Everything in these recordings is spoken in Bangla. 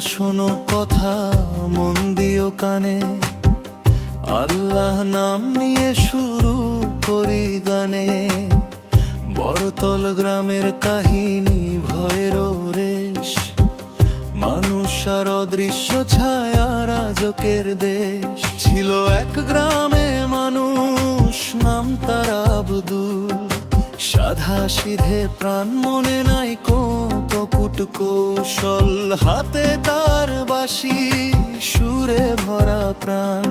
শোনো কথা, মন দিও কানে। আল্লাহ নাম নিয়ে শুরু করি গানে। বড়তল গ্রামের কাহিনী ভয়ের রেশ মানুষ আর অদৃশ্য ছায়া রাজকের দেশ। ছিল এক গ্রামে মানুষ, নাম তার আব্দুল। সাধা সিধে প্রাণ মনে নাই কপুট কৌশল হাতে তার বাসি সুরে ভরা প্রাণ।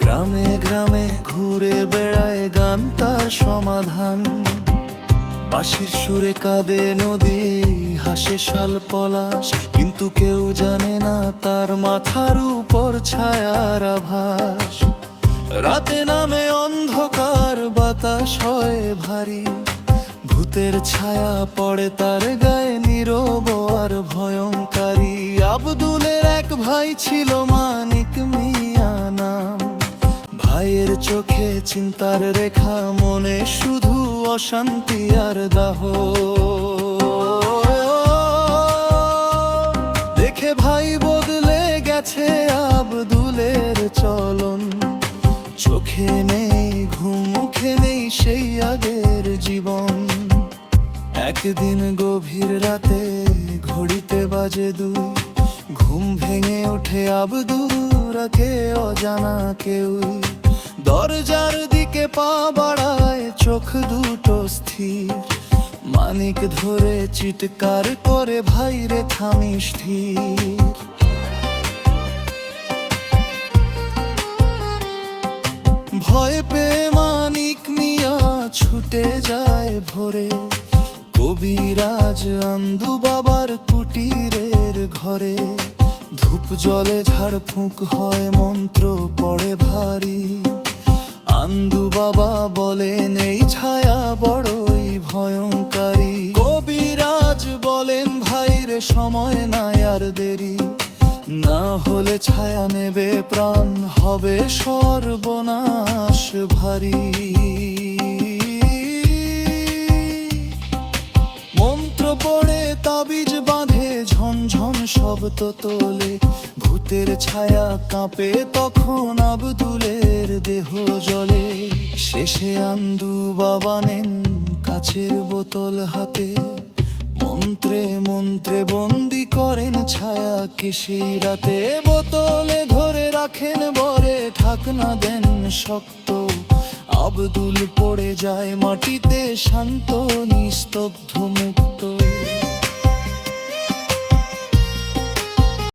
গ্রামে গ্রামে ঘুরে বেড়ায় গান তার সমাধান। বাঁশির সুরে কাঁদে নদী, হাসে শাল পলাশ, কিন্তু কেউ জানে না তার মাথার উপর ছায়ার আভাস। রাতে নামে অন্ধকার, বাতাস হয় ভারী। ভূতের ছায়া পড়ে তার গায়ে নীরব আর ভয়ঙ্কারী। আব্দুলের এক ভাই ছিল মানিক মিয়া নাম। ভাইয়ের চোখে চিন্তার রেখা, মনে শুধু অশান্তি আর দাহ। দেখে ভাই বদলে গেছে আব্দুলের চলন। চোখে নেই, ঘুম, মুখে নেই সেই জীবন একদিন গভীর রাতে ঘড়িতে বাজে দুই, ঘুম ভেঙে ওঠে আবদুরাকে অজানা কেউ দরজার দিকে পা বাড়ায় চোখ দুটো স্থির। মানিক ধরে চিৎকার করে ভাইরে থামি স্থির ভয় পেয়ে মানিক মিয়া ছুটে যায় ভোরে। কবিরাজ আন্দু বাবার কুটিরের ঘরে। ধূপ জলে ঝাড়ফুঁক হয়, মন্ত্র পড়ে ভারী। আন্দু বাবা বলেন এই ছায়া বড়ই ভয়ঙ্কারী। কবিরাজ বলেন, ভাইরে সময় নাই আর দেরি। না হলে ছায়া নেবে, প্রাণ হবে সর্বনাশ ভারী। পড়ে তাবিজ বাঁধে, ঝনঝন শব্দ তোলে। ভূতের ছায়া কাঁপে তখন আবদুলের দেহ জলে। শেষে আন্দু বাবা নেন কাছের বোতল হাতে। মন্ত্রে মন্ত্রে বন্দি করেন ছায়া সেই রাতে। বোতলে ধরে রাখেন, বরে ঢাকনা দেন শক্ত। আব্দুল পড়ে যায় মাটিতে, শান্ত, নিস্তব্ধ